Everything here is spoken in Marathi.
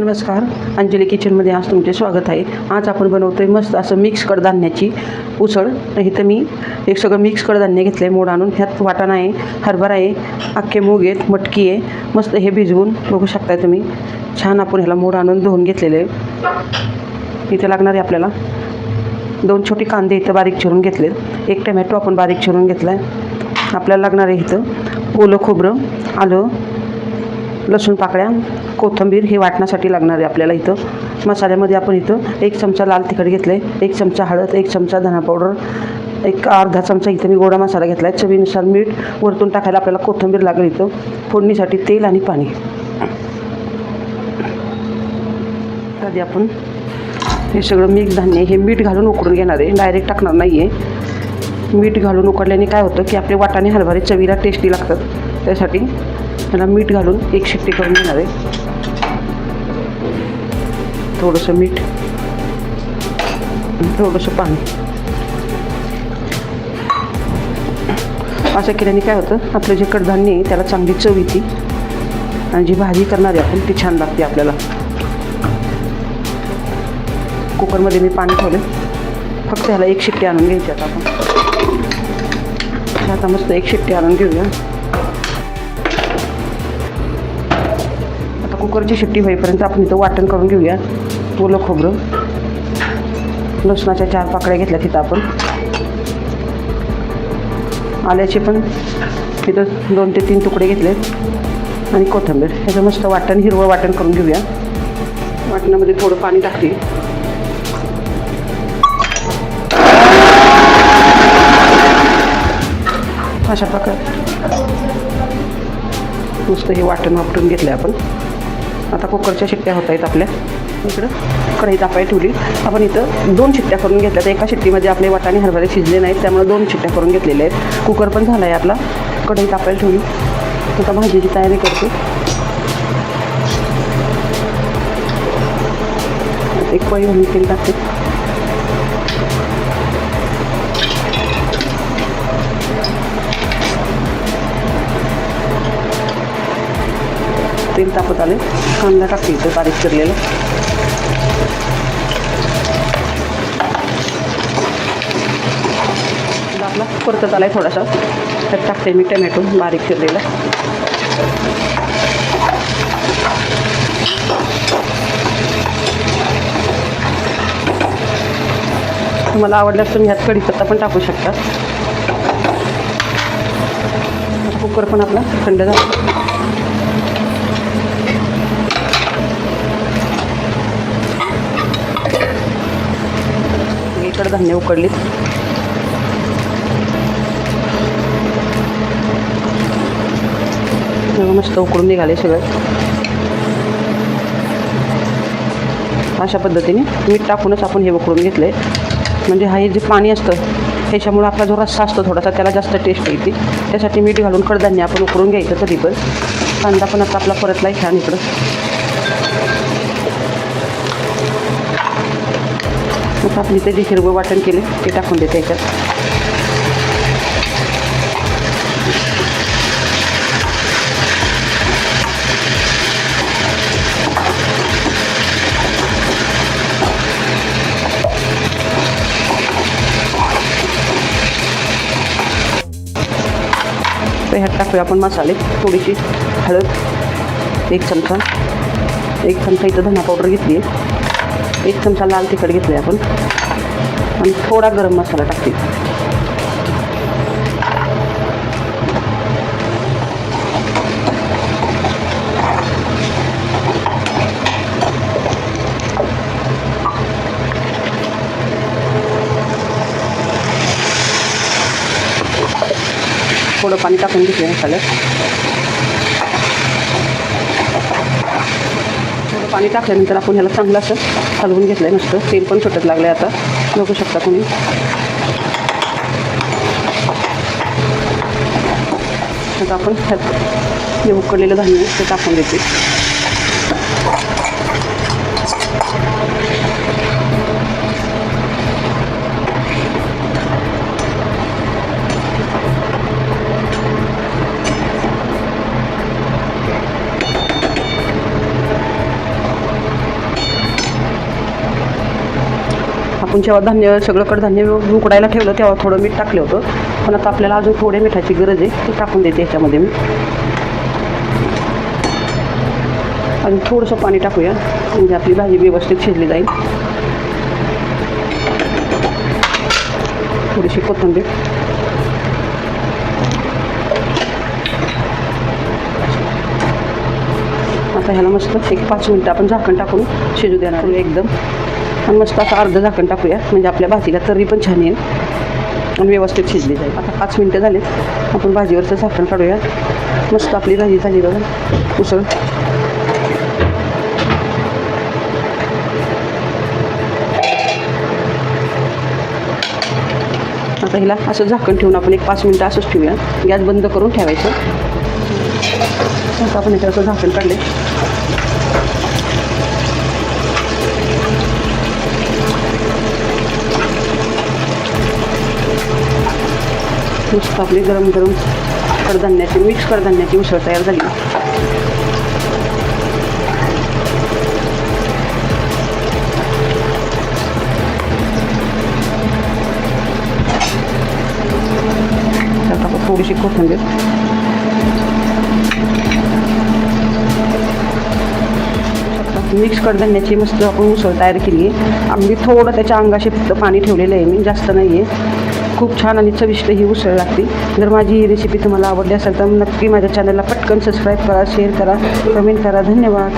नमस्कार. अंजली किचनमध्ये आज तुमचे स्वागत आहे. आज आपण बनवतो आहे मस्त असं मिक्स कडधान्याची उसळ. इथं मी एक सगळं मिक्स कडधान्य घेतलं आहे मोड आणून. ह्यात वाटाणा आहे हरभरा आहे अख्खे मूग आहेत मटकी आहे. मस्त हे भिजवून बघू शकताय तुम्ही. छान आपण ह्याला मोड आणून धुवून घेतलेले आहे. इथे लागणार आहे आपल्याला दोन छोटे कांदे इथं बारीक चिरून घेतले एक टमॅटो आपण बारीक चिरून घेतला आहे आपल्याला लागणार आहे इथं ओलं खोबरं आलं लसूण पाकळ्या कोथिंबीर हे वाटण्यासाठी लागणार आहे आपल्याला इथं. मसाल्यामध्ये आपण इथं एक चमचा लाल तिखट घेतलं आहे एक चमचा हळद एक चमचा धना पावडर एक अर्धा चमचा इथं मी गोडा मसाला घेतला आहे चवीनुसार मीठ वरतून टाकायला आपल्याला कोथिंबीर लागेल इथं. फोडणीसाठी तेल आणि पाणी. आधी आपण हे सगळं मिक्स धान्य हे मीठ घालून उकडून घेणार आहे. डायरेक्ट टाकणार नाही आहे मीठ घालून उकडल्याने काय होतं की आपले वाटाणे हरभरे चवीला टेस्टी लागतात. त्यासाठी त्याला मीठ घालून एक शिट्टी करून घेणार आहे. थोडंसं मीठ. थोडंसं पाणी. असं केल्याने काय होतं? आपलं जे कडधान्य आहे त्याला चांगली चव येते. आणि जी भाजी करणार आहे आपण ती छान लागते आपल्याला. कुकरमध्ये मी पाणी ठेवलं फक्त ह्याला एक शिट्टी आणून घ्यायची आता आपण. आता मस्त एक शिट्टी आणून घेऊया. कुकरची शिट्टी होईपर्यंत आपण इथं वाटण करून घेऊया. ओलं खोबरं. लसणाच्या चार पाकळ्या घेतल्या तिथं आपण. आल्याचे पण तिथं दोन ते तीन तुकडे घेतले आणि कोथिंबीर. ह्याचं मस्त वाटण हिरवं वाटण करून घेऊया. वाटणामध्ये थोडं पाणी टाकते. अशा प्रकारे. नुसतं हे वाटण वापरून घेतलं आपण. आता कुकरच्या शिट्ट्या होत आहेत आपल्या. इकडं. कढई तापाय ठेवली. आपण इथं दोन शिट्ट्या करून घेतल्या तर एका शिट्टीमध्ये आपले वाटाणे हरभरे शिजले नाहीत त्यामुळे दोन शिट्ट्या करून घेतलेल्या आहेत. कुकर पण झाला आहे आपला. कढई तापायला ठेवली. आता भाजीची तयारी करते. एक पळी म्हणून तेल टाकते. तेल तापत आले कांदा टाकते इथं बारीक चिरलेलं. आपला परतत आला आहे थोडासा. त्यात टाकते मी टमॅटो बारीक चिरलेला. तुम्हाला आवडल्यास तुम्ही ह्यात कढीपत्ता पण टाकू शकता. कुकर पण आपला थंड झाला. कडधान्य धान्य उकडलीत. मस्त उकडून निघाले सगळं. अशा पद्धतीने मीठ टाकूनच आपण हे उकडून घेतलं. आहे म्हणजे हा हे जे पाणी असतं त्याच्यामुळं आपला जो रस्सा असतो थोडासा त्याला जास्त टेस्ट येते. त्यासाठी मीठ घालून कडधान्य आपण उकडून घ्यायचं कधी पण कांदा पण आता आपला परतला आहे छान इकडं. आता आपण इथे जे हिरवं वाटण केले ते टाकून देते याच्यात. तर ह्यात टाकूया आपण मसाले थोडीशी हळद एक चमचा. एक चमचा इथं धना पावडर घेतली आहे. एक चमचा लाल तिखट घेतलं आहे आपण. आणि थोडा गरम मसाला टाकते थोडं पाणी टाकून घेते मसाल्यात थोडं पाणी टाकल्यानंतर आपण ह्याला चांगलं असं हलवून घेतलं आहे नुसतं. तेल पण सुटत लागलं आहे आता. बघू शकता तुम्ही. आता आपण ह्यात जे उकडलेलं धान्य ते टाकून देते. आपण जेव्हा धान्य सगळं कडधान्य उकडायला ठेवलं तेव्हा थोडं मीठ टाकलं होतं. पण आता आपल्याला अजून थोडे मिठाची गरज आहे ते टाकून देते याच्यामध्ये मी. अजून थोडंसं पाणी टाकूया म्हणजे आपली भाजी व्यवस्थित शिजली जाईल. थोडीशी कोथिंबीर. आता ह्याला मस्त एक पाच मिनटं आपण झाकण टाकून शिजू देणार एकदम. आणि मस्त असं अर्धं झाकण टाकूया. म्हणजे आपल्या भाजीला तरी पण छान येईल. आणि व्यवस्थित शिजली जाईल. आता पाच मिनटं झाले आपण भाजीवरचं झाकण काढूया. मस्त आपली भाजी झाली बघा. उसळ. आता हिला असं झाकण ठेवून आपण एक पाच मिनटं असंच ठेवूया. गॅस बंद करून ठेवायचं. आता आपण याच्यावर असं झाकण काढले मस्त आपली गरम गरम कडधान्याची मिक्स कडधान्याची उसळ तयार झाली. आपण थोडीशी कोथिंबीर. मिक्स कडधान्याची मस्त आपण उसळ तयार केली आहे आम्ही थोडं त्याच्या अंगाशी पाणी ठेवलेलं आहे मी जास्त नाही आहे खूप छान आणि चविष्ट ही उसळ लागते. जर माझी ही रेसिपी तुम्हाला आवडली असेल तर नक्की माझ्या चॅनलला पटकन सबस्क्राईब करा शेअर करा कमेंट करा. धन्यवाद.